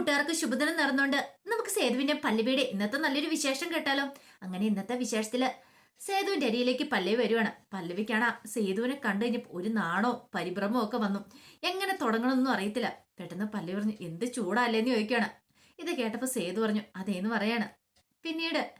കൂട്ടുകാർക്ക് ശുഭദിനം നടന്നുകൊണ്ട് നമുക്ക് സേതുവിന്റെ പല്ലവിയുടെ ഇന്നത്തെ നല്ലൊരു വിശേഷം കേട്ടാലോ? അങ്ങനെ ഇന്നത്തെ വിശേഷത്തിൽ സേതുവിന്റെ അരിയിലേക്ക് പല്ലവി വരുവാണ്. പല്ലവിക്കാണ് സേതുവിനെ കണ്ടു കഴിഞ്ഞപ്പോൾ ഒരു നാണോ പരിഭ്രമോ ഒക്കെ വന്നു. എങ്ങനെ തുടങ്ങണമെന്നൊന്നും അറിയത്തില്ല. പെട്ടെന്ന് പല്ലവി പറഞ്ഞു എന്ത് ചൂടല്ലേന്ന് ചോദിക്കുകയാണ്. ഇത് കേട്ടപ്പോൾ സേതു പറഞ്ഞു അതേന്ന് പറയാണ്. പിന്നീട്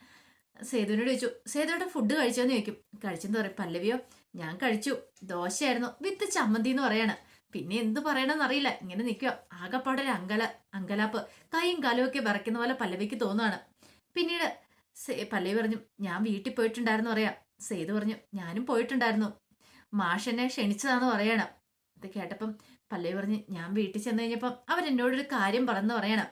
സേതുവിനോട് ചോദിച്ചു സേതുവിടെ ഫുഡ് കഴിച്ചോന്ന് ചോദിക്കും. കഴിച്ചെന്ന് പറയും പല്ലവിയോ ഞാൻ കഴിച്ചു. ദോശയായിരുന്നു. വിത്ത് ചമ്മന്തി എന്ന് പറയാണ്. പിന്നെ എന്ത് പറയണമെന്ന് അറിയില്ല. ഇങ്ങനെ നിൽക്കുക ആകപ്പാടെ അങ്കല അങ്കലാപ്പ്. കൈയും കാലും ഒക്കെ വിറയ്ക്കുന്ന പോലെ പല്ലവിക്ക് തോന്നുകയാണ് പിന്നീട് പല്ലവി പറഞ്ഞു ഞാൻ വീട്ടിൽ പോയിട്ടുണ്ടായിരുന്നു പറയാം. സേതു പറഞ്ഞു ഞാനും പോയിട്ടുണ്ടായിരുന്നു. മാഷെന്നെ ക്ഷണിച്ചതാന്ന് പറയണം. ഇത് കേട്ടപ്പം പല്ലവി പറഞ്ഞു ഞാൻ വീട്ടിൽ ചെന്ന് കഴിഞ്ഞപ്പം അവരെന്നോടൊരു കാര്യം പറഞ്ഞു പറയണം.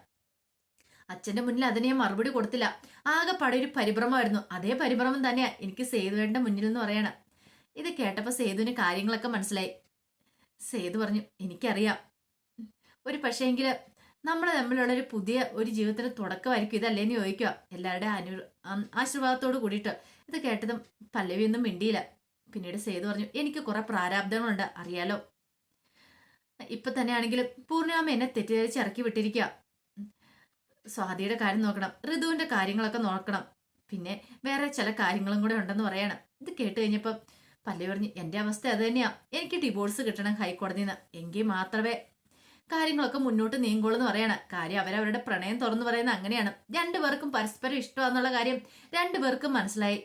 അച്ഛന്റെ മുന്നിൽ അതിന് മറുപടി കൊടുത്തില്ല. ആകെപ്പാടെ ഒരു പരിഭ്രമമായിരുന്നു. അതേ പരിഭ്രമം തന്നെയാ എനിക്ക് സേതുവേണ്ട മുന്നിൽ എന്ന് പറയണം. ഇത് കേട്ടപ്പോൾ സേതുവിന് കാര്യങ്ങളൊക്കെ മനസ്സിലായി. സേതു പറഞ്ഞു എനിക്കറിയാം. ഒരു പക്ഷേങ്കിൽ നമ്മൾ തമ്മിലുള്ള ഒരു പുതിയ ഒരു ജീവിതത്തിന് തുടക്കമായിരിക്കും ഇതല്ലേന്ന് ചോദിക്കുക. എല്ലാവരുടെ അനു ആശീർവാദത്തോട് കൂടിയിട്ട്. ഇത് കേട്ടതും പല്ലവിയൊന്നും മിണ്ടിയില്ല. പിന്നീട് സേതു പറഞ്ഞു എനിക്ക് കുറെ പ്രാരാബ്ദങ്ങളുണ്ട് അറിയാലോ. ഇപ്പൊ തന്നെയാണെങ്കിലും പൂർണിമാമ എന്നെ തെറ്റിദ്ധരിച്ച് ഇറക്കി വിട്ടിരിക്കുക സ്വാതിയുടെ കാര്യം നോക്കണം ഋതുവിന്റെ കാര്യങ്ങളൊക്കെ നോക്കണം. പിന്നെ വേറെ ചില കാര്യങ്ങളും കൂടെ ഉണ്ടെന്ന് പറയണം. ഇത് കേട്ട് കഴിഞ്ഞപ്പം പല്ലി പറഞ്ഞു എന്റെ അവസ്ഥ അത് തന്നെയാ. എനിക്ക് ഡിവോഴ്സ് കിട്ടണം ഹൈക്കോടതിയിൽ നിന്ന് എങ്കിൽ മാത്രമേ കാര്യങ്ങളൊക്കെ മുന്നോട്ട് നീങ്ങുള്ളൂ പറയണ. കാര്യം അവരവരുടെ പ്രണയം തുറന്നു പറയുന്നത് അങ്ങനെയാണ്. രണ്ടുപേർക്കും പരസ്പരം ഇഷ്ടമാണെന്നുള്ള കാര്യം രണ്ടുപേർക്കും മനസ്സിലായി.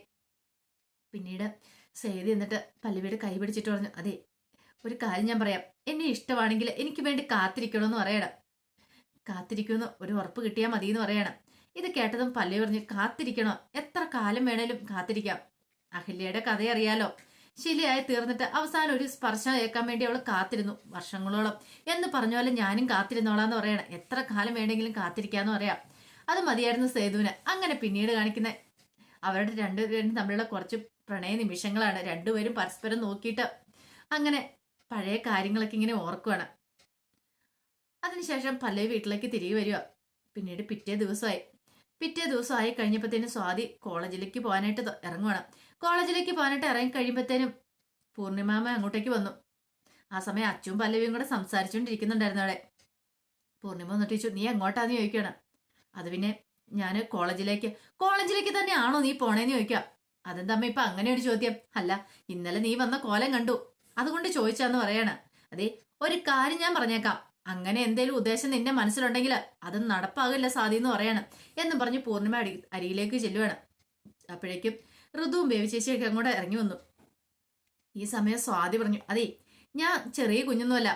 പിന്നീട് സേതി എന്നിട്ട് പല്ലവിയുടെ കൈ പിടിച്ചിട്ട് പറഞ്ഞു അതെ ഒരു കാര്യം ഞാൻ പറയാം. എന്നെ ഇഷ്ടമാണെങ്കിൽ എനിക്ക് വേണ്ടി കാത്തിരിക്കണമെന്ന് പറയണം. കാത്തിരിക്കുമെന്ന് ഒരു ഉറപ്പ് കിട്ടിയാൽ മതി എന്ന് പറയണം. ഇത് കേട്ടതും പല്ലവി പറഞ്ഞു കാത്തിരിക്കണോ? എത്ര കാലം വേണേലും കാത്തിരിക്കാം. അഹല്യയുടെ കഥ അറിയാലോ ശിലയായി തീർന്നിട്ട് അവസാനം ഒരു സ്പർശം ഏൽക്കാൻ വേണ്ടി അവൾ കാത്തിരുന്നു. വർഷങ്ങളോളം. എന്ന് പറഞ്ഞ പോലെ ഞാനും കാത്തിരുന്നോളാന്ന് പറയണം. എത്ര കാലം വേണമെങ്കിലും കാത്തിരിക്കാന്ന് പറയാം. അത് മതിയായിരുന്നു സേതുവിന്. അങ്ങനെ പിന്നീട് കാണിക്കുന്ന അവരുടെ രണ്ടുപേരും തമ്മിലുള്ള കുറച്ച് പ്രണയ നിമിഷങ്ങളാണ് രണ്ടുപേരും പരസ്പരം നോക്കിയിട്ട് അങ്ങനെ പഴയ കാര്യങ്ങളൊക്കെ ഇങ്ങനെ ഓർക്കുവാണ്. അതിനുശേഷം പല്ലവി വീട്ടിലേക്ക് തിരികെ വരിക. പിന്നീട് പിറ്റേ ദിവസമായി. പിറ്റേ ദിവസം ആയി കഴിഞ്ഞപ്പോഴത്തേനും സ്വാതി കോളേജിലേക്ക് പോകാനായിട്ട് ഇറങ്ങുവാണ്. കോളേജിലേക്ക് പോകാനായിട്ട് ഇറങ്ങി കഴിയുമ്പോഴത്തേനും പൂർണിമാമ അങ്ങോട്ടേക്ക് വന്നു. ആ സമയം അച്ചും പല്ലവിയും കൂടെ സംസാരിച്ചുകൊണ്ടിരിക്കുന്നുണ്ടായിരുന്നു അവിടെ. പൂർണിമ വന്നിട്ട് ചോദിച്ചു നീ എങ്ങോട്ടാന്ന് ചോദിക്കുകയാണ്? അത് പിന്നെ ഞാൻ കോളേജിലേക്ക് കോളേജിലേക്ക് തന്നെ ആണോ നീ പോണേന്ന് ചോദിക്കുക. അതെന്താ ഇപ്പൊ അങ്ങനെ ഒരു ചോദ്യം? അല്ല ഇന്നലെ നീ വന്ന കോലം കണ്ടു. അതുകൊണ്ട് ചോദിച്ചാന്ന് പറയാണ്. അതെ ഒരു കാര്യം ഞാൻ പറഞ്ഞേക്കാം. അങ്ങനെ എന്തേലും ഉദ്ദേശം നിന്റെ മനസ്സിലുണ്ടെങ്കിൽ അത് നടപ്പാകില്ല സാധി എന്ന് പറയാണ് എന്ന് പറഞ്ഞ് പൂർണിമ അടി അരിയിലേക്ക് ചെല്ലുവാണ്. അപ്പോഴേക്കും ഋതുവും ബേബിച്ചേച്ചിയൊക്കെ അങ്ങോട്ട് ഇറങ്ങി വന്നു. ഈ സമയം സ്വാതി പറഞ്ഞു അതെ ഞാൻ ചെറിയ കുഞ്ഞൊന്നുമല്ല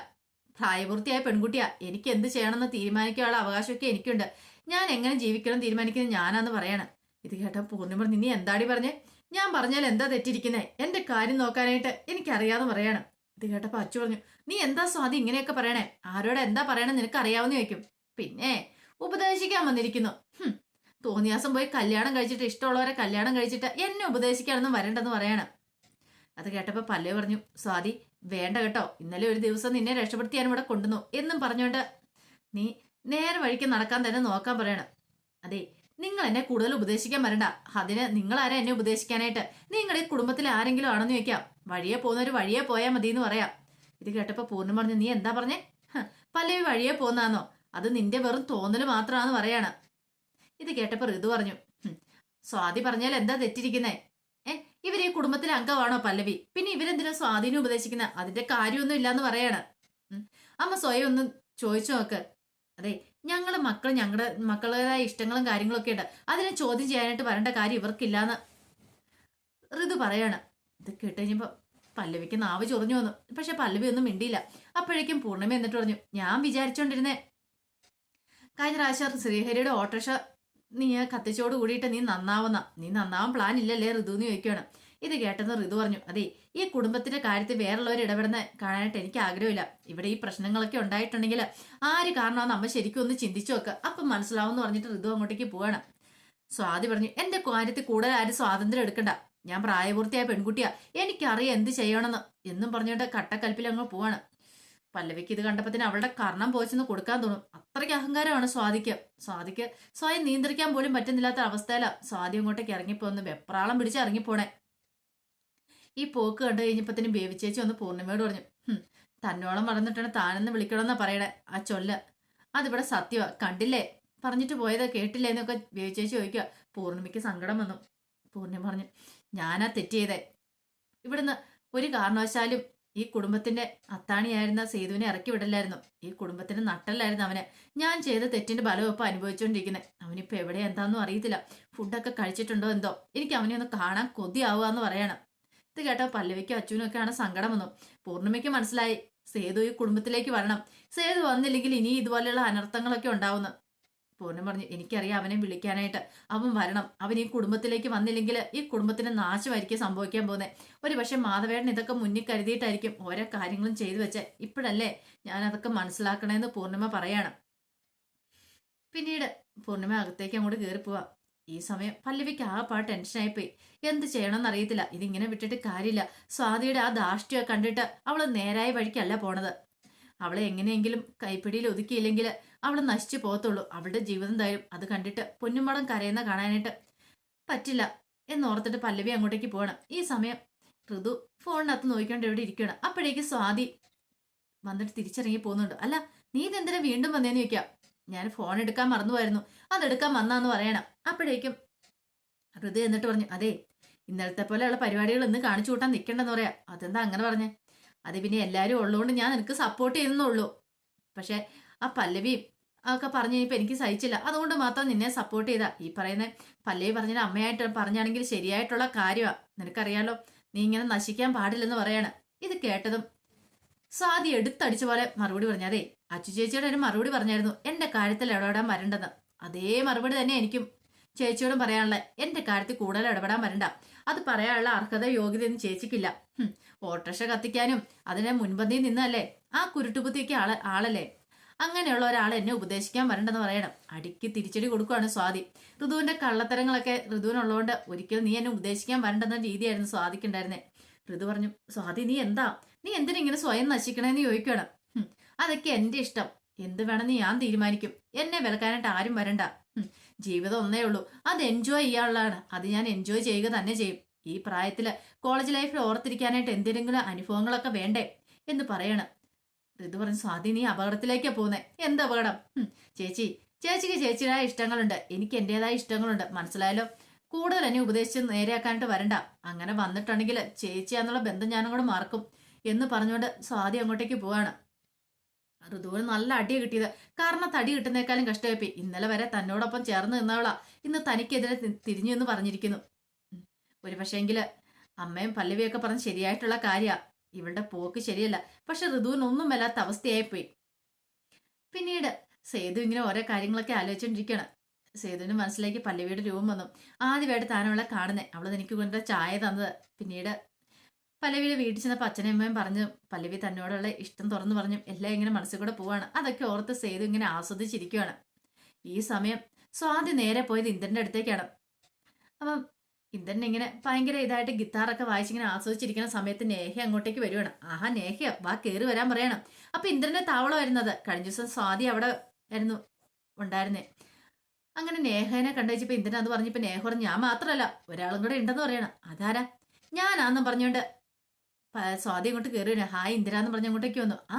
പ്രായപൂർത്തിയായ പെൺകുട്ടിയാ. എനിക്ക് എന്ത് ചെയ്യണമെന്ന് തീരുമാനിക്കാനുള്ള അവകാശമൊക്കെ എനിക്കുണ്ട്. ഞാൻ എങ്ങനെ ജീവിക്കണം തീരുമാനിക്കുന്നത് ഞാനാന്ന് പറയാണ്. ഇത് കേട്ട പൂർണിമ നിന്നെ എന്താടി പറഞ്ഞേ? ഞാൻ പറഞ്ഞാൽ എന്താ തെറ്റിരിക്കുന്നേ എന്റെ കാര്യം നോക്കാനായിട്ട് എനിക്കറിയാന്ന് പറയാണ്. ഇത് കേട്ടപ്പോ അച്ചു പറഞ്ഞു നീ എന്താ സ്വാതി ഇങ്ങനെയൊക്കെ പറയണേ? ആരോട് എന്താ പറയണേ നിനക്ക് അറിയാവുന്ന ചോദിക്കും. പിന്നെ ഉപദേശിക്കാൻ വന്നിരിക്കുന്നു. തോന്നിയാസം പോയി കല്യാണം കഴിച്ചിട്ട് ഇഷ്ടമുള്ളവരെ കല്യാണം കഴിച്ചിട്ട് എന്നെ ഉപദേശിക്കാനൊന്നും വരണ്ടെന്ന് പറയണം. അത് കേട്ടപ്പോ പല്ലേ പറഞ്ഞു സ്വാതി വേണ്ട കേട്ടോ. ഇന്നലെ ഒരു ദിവസം നിന്നെ രക്ഷപ്പെടുത്തി ഞാൻ ഇവിടെ കൊണ്ടുവന്നു. എന്നും പറഞ്ഞുകൊണ്ട് നീ നേരെ വഴിക്ക് നടക്കാൻ തന്നെ നോക്കാൻ പറയണം. അതെ നിങ്ങൾ എന്നെ കൂടുതൽ ഉപദേശിക്കാൻ വരണ്ട. അതിന് നിങ്ങൾ ആരാ എന്നെ ഉപദേശിക്കാനായിട്ട്? നിങ്ങളുടെ കുടുംബത്തിലെ ആരെങ്കിലും ആണെന്ന് ചോദിക്കാം. വഴിയെ പോകുന്നവര് വഴിയെ പോയാൽ മതി എന്ന് പറയാം. ഇത് കേട്ടപ്പോൾ പൂർണം പറഞ്ഞു നീ എന്താ പറഞ്ഞേ? പല്ലവി വഴിയെ പോന്നാന്നോ അത് നിന്റെ വെറും തോന്നൽ മാത്രമാണെന്ന് പറയാണ്. ഇത് കേട്ടപ്പോൾ ഋതു പറഞ്ഞു "ഹും, സ്വാതി പറഞ്ഞാൽ എന്താ തെറ്റിരിക്കുന്നേ? ഏ ഇവർ ഈ കുടുംബത്തിലെ അംഗമാണോ പല്ലവി? പിന്നെ ഇവരെന്തിനാ സ്വാധീനം ഉപദേശിക്കുന്ന? അതിന്റെ കാര്യമൊന്നും ഇല്ലാന്ന് പറയാണ്. അമ്മ സ്വയം ഒന്ന് ചോദിച്ചു നോക്ക്. അതെ ഞങ്ങൾ മക്കൾ ഞങ്ങളുടെ മക്കളുടേതായ ഇഷ്ടങ്ങളും കാര്യങ്ങളൊക്കെ ഉണ്ട് അതിനെ ചോദ്യം ചെയ്യാനായിട്ട് വരേണ്ട കാര്യം ഇവർക്കില്ലാന്ന് ഋതു പറയാണ്. ഇത് കേട്ട് കഴിഞ്ഞപ്പോൾ പല്ലവിക്ക് നാവ് ചൊറിഞ്ഞു വന്നു. പക്ഷെ പല്ലവി ഒന്നും മിണ്ടിയില്ല. അപ്പോഴേക്കും പൂർണിമ എന്നിട്ട് പറഞ്ഞു ഞാൻ വിചാരിച്ചോണ്ടിരുന്നേ. കഴിഞ്ഞ പ്രാവശ്യം ശ്രീഹരിയുടെ ഓട്ടോറിക്ഷ നീ കത്തിച്ചോട് കൂടിയിട്ട് നീ നന്നാവുന്ന നീ നന്നാവാൻ പ്ലാൻ ഇല്ലല്ലേ ഋതു എന്ന് ചോദിക്കുകയാണ് ഇത് കേട്ടെന്ന് ഋതു പറഞ്ഞു അതെ ഈ കുടുംബത്തിന്റെ കാര്യത്തിൽ വേറുള്ളവർ ഇടപെടുന്ന കാണാനായിട്ട് എനിക്ക് ആഗ്രഹമില്ല. ഇവിടെ ഈ പ്രശ്നങ്ങളൊക്കെ ഉണ്ടായിട്ടുണ്ടെങ്കിൽ ആര് കാരണമാണെന്ന് അമ്മ ശരിക്കും ഒന്ന് ചിന്തിച്ചു നോക്കുക അപ്പം മനസ്സിലാവും പറഞ്ഞിട്ട് ഋതു അങ്ങോട്ടേക്ക് പോവാണ്. സ്വാതി പറഞ്ഞു എന്റെ കാര്യത്തിൽ കൂടുതൽ ആരും സ്വാതന്ത്ര്യം എടുക്കണ്ട. ഞാൻ പ്രായപൂർത്തിയായ പെൺകുട്ടിയാ. എനിക്കറിയാം എന്ത് ചെയ്യണമെന്ന്. എന്നും പറഞ്ഞുകൊണ്ട് കട്ടക്കൽപ്പിൽ അങ്ങ് പോവാണ്. പല്ലവിക്ക് ഇത് കണ്ടപ്പത്തിന് അവളുടെ കർണം പോച്ചെന്ന് കൊടുക്കാൻ തോന്നും. അത്രയ്ക്ക് അഹങ്കാരമാണ് സ്വാതിക്ക്. സ്വാതിക്ക് സ്വയം നിയന്ത്രിക്കാൻ പോലും പറ്റുന്നില്ലാത്ത അവസ്ഥയിലാണ് സ്വാതി അങ്ങോട്ടേക്ക് ഇറങ്ങിപ്പോന്ന് വെപ്രാളം പിടിച്ച് ഇറങ്ങിപ്പോണേ. ഈ പോക്ക് കണ്ടു കഴിഞ്ഞപ്പത്തിനും ബേബിച്ചേച്ചി ഒന്ന് പൂർണിമയോട് പറഞ്ഞു തന്നോളം മറന്നിട്ടാണ് താനെന്ന് വിളിക്കണമെന്നാ പറയണേ ആ ചൊല്ല. അതിവിടെ സത്യമാ കണ്ടില്ലേ? പറഞ്ഞിട്ട് പോയത് കേട്ടില്ലേ? എന്നൊക്കെ ചേച്ചി ചോദിക്കുക പൂർണിമയ്ക്ക് സങ്കടം വന്നു. പൂർണിമ പറഞ്ഞു ഞാനാ തെറ്റ് ചെയ്തേ ഇവിടുന്ന് ഒരു കാരണവശാലും ഈ കുടുംബത്തിന്റെ അത്താണിയായിരുന്ന സേതുവിനെ ഇറക്കി വിടല്ലായിരുന്നു ഈ കുടുംബത്തിന്റെ നട്ടല്ലായിരുന്നു അവനെ. ഞാൻ ചെയ്ത തെറ്റിന്റെ ബലം ഇപ്പൊ അനുഭവിച്ചുകൊണ്ടിരിക്കുന്നത് അവനിപ്പോ എവിടെ എന്താണെന്നും അറിയത്തില്ല. ഫുഡൊക്കെ കഴിച്ചിട്ടുണ്ടോ എന്തോ? എനിക്ക് അവനെ ഒന്ന് കാണാൻ കൊതിയാവുക എന്ന് പറയണം. ഇത് കേട്ടോ പല്ലവിക്കും അച്ഛനൊക്കെയാണ് സങ്കടം വന്നു. പൂർണിമയ്ക്ക് മനസ്സിലായി. സേതു ഈ കുടുംബത്തിലേക്ക് വരണം. സേതു വന്നില്ലെങ്കിൽ ഇനി ഇതുപോലെയുള്ള അനർത്ഥങ്ങളൊക്കെ ഉണ്ടാവുന്നു. പൂർണം പറഞ്ഞു എനിക്കറിയാം അവനെ വിളിക്കാനായിട്ട്. അവൻ വരണം. അവൻ ഈ കുടുംബത്തിലേക്ക് വന്നില്ലെങ്കിൽ ഈ കുടുംബത്തിന് നാശമായിരിക്കും സംഭവിക്കാൻ പോകുന്നത് ഒരു പക്ഷെ മാധവേട്ടൻ ഇതൊക്കെ മുന്നിൽ കരുതിയിട്ടായിരിക്കും ഓരോ കാര്യങ്ങളും ചെയ്തു വെച്ച്. ഇപ്പോഴല്ലേ ഞാൻ അതൊക്കെ മനസ്സിലാക്കണമെന്ന് പൂർണിമ പറയാണ്. പിന്നീട് പൂർണിമ അകത്തേക്ക് അങ്ങോട്ട് കയറി പോവാ ഈ സമയം പല്ലവിക്ക് ആ പാ ടെൻഷനായിപ്പോയി. എന്ത് ചെയ്യണമെന്ന് അറിയത്തില്ല ഇതിങ്ങനെ വിട്ടിട്ട് കാര്യമില്ല. സ്വാതിയുടെ ആ ദാഷ്ട്യം കണ്ടിട്ട് അവൾ നേരായ വഴിക്കല്ല പോണത്. അവളെ എങ്ങനെയെങ്കിലും കൈപ്പിടിയിൽ ഒതുക്കിയില്ലെങ്കിൽ അവൾ നശിച്ചു പോകത്തുള്ളൂ. അവളുടെ ജീവിതം തരും അത് കണ്ടിട്ട് പൊന്നുമടം കരയുന്ന കാണാനായിട്ട് പറ്റില്ല എന്നോർത്തിട്ട് പല്ലവി അങ്ങോട്ടേക്ക് പോകണം ഈ സമയം ഋതു ഫോണിനകത്ത് നോക്കിക്കൊണ്ട് എവിടെ ഇരിക്കുകയാണ്. അപ്പോഴേക്ക് സ്വാതി വന്നിട്ട് തിരിച്ചിറങ്ങി പോകുന്നുണ്ട്. അല്ല നീ ഇതെന്തിനാ വീണ്ടും വന്നേന്ന് ചോദിക്കാം? ഞാൻ ഫോൺ എടുക്കാൻ മറന്നുപോയിരുന്നു അതെടുക്കാൻ വന്നാന്ന് പറയണം. അപ്പോഴേക്കും ഋതു എന്നിട്ട് പറഞ്ഞു അതെ ഇന്നലത്തെ പോലെയുള്ള പരിപാടികൾ ഇന്ന് കാണിച്ചു കൂട്ടാൻ നിൽക്കണ്ടെന്ന് പറയാം. അതെന്താ അങ്ങനെ പറഞ്ഞേ? അത് പിന്നെ എല്ലാവരും ഉള്ളതുകൊണ്ട് ഞാൻ നിനക്ക് സപ്പോർട്ട് ചെയ്യുന്നുള്ളൂ. പക്ഷേ ആ പല്ലവിയും ഒക്കെ പറഞ്ഞു ഇപ്പം എനിക്ക് സഹിച്ചില്ല. അതുകൊണ്ട് മാത്രം നിന്നെ സപ്പോർട്ട് ചെയ്താ. ഈ പറയുന്ന പല്ലവി പറഞ്ഞ അമ്മയായിട്ട് പറഞ്ഞാണെങ്കിൽ ശരിയായിട്ടുള്ള കാര്യമാണ് നിനക്കറിയാലോ നീ ഇങ്ങനെ നശിക്കാൻ പാടില്ലെന്ന് പറയാണ്. ഇത് കേട്ടതും സ്വാതി എടുത്തടിച്ച പോലെ മറുപടി പറഞ്ഞു അതെ അച്ചു ചേച്ചിയുടെ ഒരു മറുപടി പറഞ്ഞായിരുന്നു. എന്റെ കാര്യത്തിൽ ഇടപെടാൻ വരണ്ടെന്ന് അതേ മറുപടി തന്നെ എനിക്കും. ചേച്ചിയോടും പറയാനുള്ള എന്റെ കാര്യത്തിൽ കൂടുതൽ ഇടപെടാൻ വരണ്ട. അത് പറയാനുള്ള അർഹത യോഗ്യതയൊന്നും ചേച്ചിക്കില്ല. ഓട്ടോറിക്ഷ കത്തിക്കാനും അതിനെ മുൻപന്തിയിൽ നിന്നല്ലേ? ആ കുരുട്ടുപുത്തിക്ക് ആൾ ആളല്ലേ? അങ്ങനെയുള്ള ഒരാൾ എന്നെ ഉപദേശിക്കാൻ വരണ്ടെന്ന് പറയണം. അടിക്ക് തിരിച്ചടി കൊടുക്കുകയാണ് സ്വാതി. ഋതുവിന്റെ കള്ളത്തരങ്ങളൊക്കെ ഋതുവിനുള്ളതുകൊണ്ട് ഒരിക്കലും നീ എന്നെ ഉപദേശിക്കാൻ വരണ്ടെന്ന രീതിയായിരുന്നു സ്വാതിക്കുണ്ടായിരുന്നേ. ഋതു പറഞ്ഞു സ്വാതി നീ എന്താ? നീ എന്തിനിങ്ങനെ സ്വയം നശിക്കണേന്ന് ചോദിക്കണം അതൊക്കെ എന്റെ ഇഷ്ടം. എന്ത് വേണമെന്ന് ഞാൻ തീരുമാനിക്കും. എന്നെ വിലക്കാനായിട്ട് ആരും വരണ്ട. ജീവിതം ഒന്നേ ഉള്ളൂ. അത് എൻജോയ് ചെയ്യാനുള്ളതാണ്. അത് ഞാൻ എൻജോയ് ചെയ്യുക തന്നെ ചെയ്യും. ഈ പ്രായത്തിൽ കോളേജ് ലൈഫിൽ ഓർത്തിരിക്കാനായിട്ട് എന്തെങ്കിലും അനുഭവങ്ങളൊക്കെ വേണ്ടേ എന്ന് പറയണം. ഋതു പറഞ്ഞു സ്വാതി നീ അപകടത്തിലേക്കാ പോകുന്നത് എന്ത് അപകടം? ചേച്ചി ചേച്ചിക്ക് ചേച്ചിയുടെ ഇഷ്ടങ്ങളുണ്ട്. എനിക്ക് എന്റെതായ ഇഷ്ടങ്ങളുണ്ട്. മനസ്സിലായാലോ കൂടുതൽ എന്നെ ഉപദേശിച്ച് നേരെയാക്കാനായിട്ട് വരണ്ട. അങ്ങനെ വന്നിട്ടുണ്ടെങ്കിൽ ചേച്ചിയാന്നുള്ള ബന്ധം ഞാനും കൂടെ മറക്കും എന്ന് പറഞ്ഞുകൊണ്ട് സ്വാതി അങ്ങോട്ടേക്ക് പോവാണ്. ഋതുവിന് നല്ല അടി കിട്ടിയത്. കാരണം തടി കിട്ടുന്നേക്കാളും കഷ്ടമായിപ്പോയി. ഇന്നലെ വരെ തന്നോടൊപ്പം ചേർന്ന് നിന്നവളാ. ഇന്ന് തനിക്കെതിരെ തിരിഞ്ഞു എന്ന് പറഞ്ഞിരിക്കുന്നു. ഒരു പക്ഷേങ്കിൽ അമ്മയും പല്ലവിയൊക്കെ പറഞ്ഞ് ശരിയായിട്ടുള്ള കാര്യ. ഇവളുടെ പോക്ക് ശരിയല്ല. പക്ഷെ ഋതുവിനൊന്നും വല്ലാത്ത അവസ്ഥയായിപ്പോയി. പിന്നീട് സേതു ഇങ്ങനെ ഓരോ കാര്യങ്ങളൊക്കെ ആലോചിച്ചുകൊണ്ടിരിക്കുകയാണ് സേതുവിന് മനസ്സിലേക്ക് പല്ലവിയുടെ രൂപം വന്നു. ആദ്യമായിട്ട് താനവളെ കാണുന്നേ. അവൾ എനിക്ക് കൊണ്ട് ചായ തന്നത്. പിന്നീട് പല്ലവിയുടെ വീട്ടിൽ ചെന്നപ്പോൾ അച്ഛനും അമ്മയും പറഞ്ഞു പല്ലവി തന്നോടുള്ള ഇഷ്ടം തുറന്നു പറഞ്ഞു എല്ലാം ഇങ്ങനെ മനസ്സിൽ കൂടെ പോവാണ്. അതൊക്കെ ഓർത്ത് സേതു ഇങ്ങനെ ആസ്വദിച്ചിരിക്കുകയാണ് ഈ സമയം സ്വാതി നേരെ പോയത് ഇന്ദ്രന്റെ അടുത്തേക്കാണ്. അപ്പം ഇന്ദ്രൻ ഇങ്ങനെ ഭയങ്കര ഇതായിട്ട് ഗിത്താറൊക്കെ വായിച്ചിങ്ങനെ ആസ്വദിച്ചിരിക്കുന്ന സമയത്ത് നേഹ അങ്ങോട്ടേക്ക് വരുവാണ്. ആഹാ നേഹ വാ കയറി വരാൻ പറയണം. അപ്പൊ ഇന്ദ്രന്റെ താവളം വരുന്നത്. കഴിഞ്ഞ ദിവസം സ്വാതി അവിടെ ആയിരുന്നു ഉണ്ടായിരുന്നേ. അങ്ങനെ നേഹനെ കണ്ടുവച്ചപ്പോ ഇന്ദ്രൻ അത് പറഞ്ഞപ്പോൾ നേഹ പറഞ്ഞു ഞാൻ മാത്രമല്ല ഒരാളും കൂടെ ഉണ്ടെന്ന് പറയണം. അതാരാ? ഞാനാന്നും പറഞ്ഞോണ്ട് സ്വാതി അങ്ങോട്ട് കയറി വരാം. ഹായ് ഇന്ദിരാന്ന് പറഞ്ഞ അങ്ങോട്ടേക്ക് വന്നു. ആ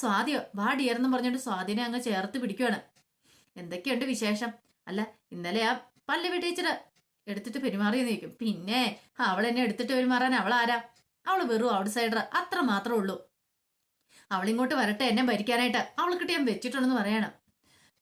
സ്വാതിയോ വാ ഡിയർ എന്ന് പറഞ്ഞോണ്ട് സ്വാതിനെ അങ്ങ് ചേർത്ത് പിടിക്കുവാണ്. എന്തൊക്കെയുണ്ട് വിശേഷം? അല്ല ഇന്നലെ ആ പല്ലവി ടീച്ചർ എടുത്തിട്ട് പെരുമാറിയെന്ന് ചോദിക്കും പിന്നെ അവൾ എന്നെ എടുത്തിട്ട് പെരുമാറാൻ അവൾ ആരാ? അവൾ വെറും ഔട്ട് സൈഡർ അത്ര മാത്രമേ ഉള്ളൂ. അവളിങ്ങോട്ട് വരട്ടെ എന്നെ ഭരിക്കാനായിട്ട്. അവൾക്കിട്ട് ഞാൻ വെച്ചിട്ടുണ്ടെന്ന് പറയണം.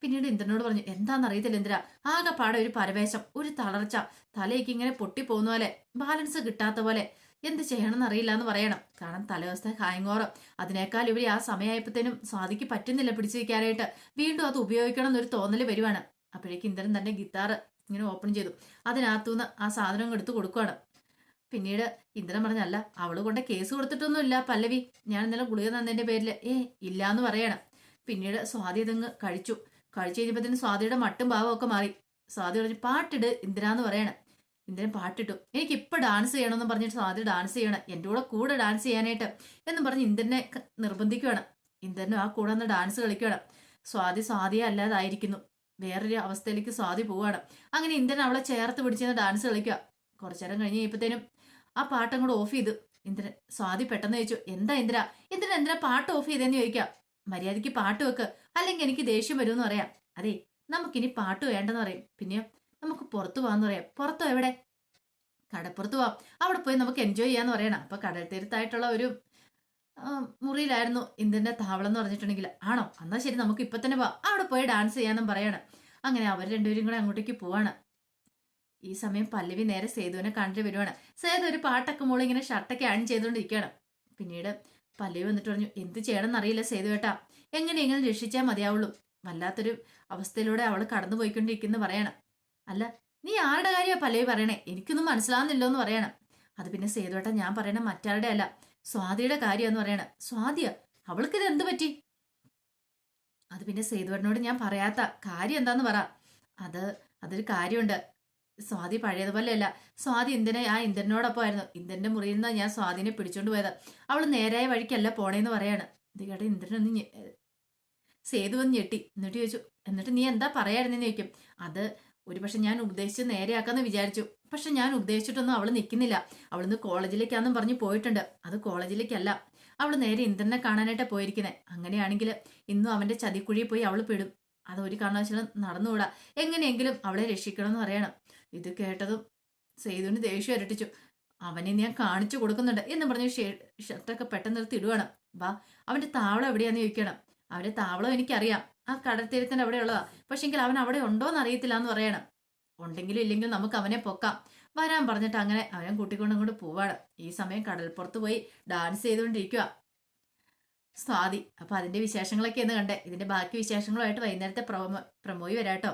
പിന്നീട് ഇന്ദ്രനോട് പറഞ്ഞു എന്താണെന്ന് അറിയത്തില്ല ഇന്ദ്ര. ആകെപ്പാടെ ഒരു പരവേശം ഒരു തളർച്ച. തലയ്ക്ക് ഇങ്ങനെ പൊട്ടിപ്പോകുന്ന പോലെ ബാലൻസ് കിട്ടാത്ത പോലെ. എന്ത് ചെയ്യണമെന്ന് അറിയില്ല എന്ന് പറയണം. കാരണം തലവസ്ഥ ഹാങ്ങോറും അതിനേക്കാൾ ഇവിടെ ആ സമയമായപ്പോഴത്തേനും സ്വാതിക്ക് പറ്റുന്നില്ല പിടിച്ചിരിക്കാനായിട്ട്. വീണ്ടും അത് ഉപയോഗിക്കണം എന്നൊരു തോന്നൽ വരുവാണ്. അപ്പോഴേക്ക് ഇന്ദ്രൻ തന്നെ ഗിത്താർ ഇങ്ങനെ ഓപ്പൺ ചെയ്തു. അതിനകത്തുനിന്ന് ആ സാധനം എടുത്ത് കൊടുക്കുകയാണ് പിന്നീട് ഇന്ദ്രൻ പറഞ്ഞല്ല അവൾ കൊണ്ട് കേസ് കൊടുത്തിട്ടൊന്നുമില്ല പല്ലവി. ഞാൻ ഇന്നലെ ഗുളിക തന്നതിന്റെ പേരിൽ ഏ ഇല്ല എന്ന് പറയണം. പിന്നീട് സ്വാതി ഇതങ്ങ് കഴിച്ചു. കഴിച്ചു കഴിഞ്ഞപ്പോഴത്തേനും സ്വാതിയുടെ മട്ടും ഭാവമൊക്കെ മാറി. സ്വാതി പറഞ്ഞു പാട്ടിട് ഇന്ദിരാന്ന് പറയണം. ഇന്ദ്രൻ പാട്ടിട്ടു. എനിക്ക് ഇപ്പൊ ഡാൻസ് ചെയ്യണമെന്ന് പറഞ്ഞിട്ട് സ്വാതി ഡാൻസ് ചെയ്യണം. എന്റെ കൂടെ കൂടെ ഡാൻസ് ചെയ്യാനായിട്ട് എന്ന് പറഞ്ഞ് ഇന്ദ്രനെ നിർബന്ധിക്കുകയാണ് ഇന്ദ്രനും ആ കൂടെ ഒന്ന് ഡാൻസ് കളിക്കുകയാണ് സ്വാതി സ്വാതിയെ അല്ലാതായിരിക്കുന്നു. വേറൊരു അവസ്ഥയിലേക്ക് സ്വാതി പോവുകയാണ്. അങ്ങനെ ഇന്ദ്രൻ അവളെ ചേർത്ത് പിടിച്ച് ഡാൻസ് കളിക്കുക കുറച്ചേരം കഴിഞ്ഞ് കഴിയുമ്പോഴത്തേനും ആ പാട്ടും കൂടെ ഓഫ് ചെയ്തു. ഇന്ദ്രൻ സ്വാതി പെട്ടെന്ന് ചോദിച്ചു എന്താ ഇന്ദ്ര? ഇന്ദ്രൻ എന്തിനാ പാട്ട് ഓഫ് ചെയ്തെന്ന് ചോദിക്കാം? മര്യാദയ്ക്ക് പാട്ട് വെക്ക്. അല്ലെങ്കിൽ എനിക്ക് ദേഷ്യം വരുമെന്ന് പറയാം. അതെ നമുക്കിനി പാട്ട് വേണ്ടെന്ന് പറയും. പിന്നെയോ നമുക്ക് പുറത്തു പോകാന്ന് പറയാം. പുറത്തോ എവിടെ? കടപ്പുറത്ത് പോവാം. അവിടെ പോയി നമുക്ക് എൻജോയ് ചെയ്യാന്ന് പറയണം. അപ്പൊ കടൽ തീരത്തായിട്ടുള്ള ഒരു മുറിയിലായിരുന്നു ഇന്ദ്രന്റെ താവളം എന്ന് പറഞ്ഞിട്ടുണ്ടെങ്കിൽ. ആണോ? എന്നാ ശരി നമുക്ക് ഇപ്പൊ തന്നെ പോവാം. അവിടെ പോയി ഡാൻസ് ചെയ്യാന്നും പറയണം. അങ്ങനെ അവർ രണ്ടുപേരും കൂടെ അങ്ങോട്ടേക്ക് പോവാണ്. ഈ സമയം പല്ലവി നേരെ സേതുവിനെ കണ്ടു വരുവാണ്. സേതു ഒരു പാട്ടൊക്കെ മോളെ ഇങ്ങനെ ഷർട്ടൊക്കെ അൺ ചെയ്തുകൊണ്ടിരിക്കുകയാണ്. പിന്നീട് പല്ലവി വന്നിട്ട് പറഞ്ഞു എന്ത് ചെയ്യണം എന്നറിയില്ല സേതു ഏട്ടാ. എങ്ങനെയെങ്കിലും രക്ഷിച്ചാൽ മതിയാവുള്ളൂ. വല്ലാത്തൊരു അവസ്ഥയിലൂടെ അവൾ കടന്നു പോയിക്കൊണ്ടിരിക്കുന്നു പറയണം. അല്ല നീ ആരുടെ കാര്യമാണ് പലേ പറയണേ? എനിക്കൊന്നും മനസ്സിലാവുന്നില്ലോ എന്ന് പറയണം. അത് പിന്നെ സേതുവേട്ട ഞാൻ പറയണ മറ്റാരുടെ അല്ല. സ്വാതിയുടെ കാര്യമെന്ന് പറയണ. സ്വാതിയ? അവൾക്കിത് എന്ത് പറ്റി? അത് പിന്നെ സേതുവേട്ടനോട് ഞാൻ പറയാത്ത കാര്യം എന്താന്ന് പറ. അത് അതൊരു കാര്യമുണ്ട് സ്വാതി പഴയതുപോലെയല്ല. സ്വാതി ഇന്ദനെ ആ ഇന്ദ്രനോടൊപ്പം ആയിരുന്നു ഇന്ദ്രന്റെ മുറിയിൽ നിന്ന് ഞാൻ സ്വാതിനെ പിടിച്ചോണ്ട് പോയത്. അവൾ നേരായ വഴിക്കല്ല പോണേന്ന് പറയാണ്. ഇത് കേട്ട ഇന്ദ്രനൊന്ന് സേതു ഒന്ന് ഞെട്ടി. എന്നിട്ട് ചോദിച്ചു എന്നിട്ട് നീ എന്താ പറയായിരുന്നെന്ന് ചോദിക്കും? അത് ഒരുപക്ഷെ ഞാൻ ഉപദേശിച്ച് നേരെയാക്കാന്ന് വിചാരിച്ചു. പക്ഷെ ഞാൻ ഉപദേശിച്ചിട്ടൊന്നും അവൾ നിൽക്കുന്നില്ല അവളിന്ന് കോളേജിലേക്കാന്നും പറഞ്ഞ് പോയിട്ടുണ്ട്. അത് കോളേജിലേക്കല്ല. അവൾ നേരെ ഇന്ദ്രനെ കാണാനായിട്ടാ പോയിരിക്കുന്നത് അങ്ങനെയാണെങ്കിൽ ഇന്നും അവന്റെ ചതിക്കുഴിയിൽ പോയി അവൾ പെടും. അത് ഒരു കാരണവശാലും നടന്നുകൂടാ. എങ്ങനെയെങ്കിലും അവളെ രക്ഷിക്കണം എന്ന് പറയണം. ഇത് കേട്ടതും സേതുവിന് ദേഷ്യം ഇരട്ടിച്ചു. അവനെ ഞാൻ കാണിച്ചു കൊടുക്കുന്നുണ്ട് എന്ന് പറഞ്ഞ് ഷർട്ടൊക്കെ പെട്ടെന്ന് എടുത്ത് ഇടുവാണ് വാ അവന്റെ താവളം എവിടെയാന്ന് ചോദിക്കണം. അവന്റെ താവളം എനിക്കറിയാം. ആ കടൽത്തീരത്തിന്റെ അവിടെ ഉള്ളതാ പക്ഷെങ്കിൽ അവൻ അവിടെ ഉണ്ടോന്ന് അറിയത്തില്ല എന്ന് പറയണം. ഉണ്ടെങ്കിലും ഇല്ലെങ്കിലും നമുക്ക് അവനെ പൊക്കാം. വരാൻ പറഞ്ഞിട്ട് അങ്ങനെ അവനെ കൂട്ടിക്കൊണ്ട് അങ്ങോട്ട് പോവാണ്. ഈ സമയം കടൽപ്പുറത്ത് പോയി ഡാൻസ് ചെയ്തുകൊണ്ടിരിക്കുക സ്വാതി അപ്പൊ അതിന്റെ വിശേഷങ്ങളൊക്കെ എന്ന് കണ്ടേ. ഇതിന്റെ ബാക്കി വിശേഷങ്ങളുമായിട്ട് വൈകുന്നേരത്തെ പ്രൊമോ പ്രൊമോയി വരാട്ടോ.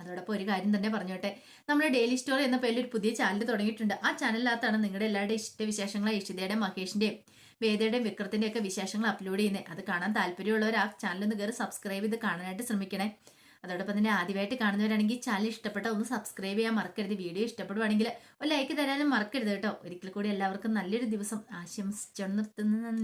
അതോടൊപ്പം ഒരു കാര്യം തന്നെ പറഞ്ഞോട്ടെ. നമ്മുടെ ഡെയിലി സ്റ്റോറി എന്ന പേരിൽ ഒരു പുതിയ ചാനൽ തുടങ്ങിയിട്ടുണ്ട്. ആ ചാനലിനകത്താണ് നിങ്ങളുടെ എല്ലാവരുടെയും ഇഷ്ട വിശേഷങ്ങളായ ഇഷിതയുടെയും മഹേഷിന്റെയും വേദയുടെയും വിക്രത്തിന്റെ ഒക്കെ വിശേഷങ്ങൾ അപ്ലോഡ് ചെയ്യുന്നത് അത് കാണാൻ താല്പര്യമുള്ളവർ ആ ചാനൽ ഒന്ന് കയറി സബ്സ്ക്രൈബ് ചെയ്ത് കാണാനായിട്ട് ശ്രമിക്കണേ. അതോടൊപ്പം തന്നെ ആദ്യമായിട്ട് കാണുന്നവരാണെങ്കിൽ ചാനൽ ഇഷ്ടപ്പെട്ട ഒന്ന് സബ്സ്ക്രൈബ് ചെയ്യാൻ മറക്കരുത്. വീഡിയോ ഇഷ്ടപ്പെടുവാണെങ്കിൽ ഒരു ലൈക്ക് തരാനും മറക്കരുത് കേട്ടോ. ഒരിക്കൽ കൂടി എല്ലാവർക്കും നല്ലൊരു ദിവസം. ആശംസിച്ചു നിർത്തുന്നു.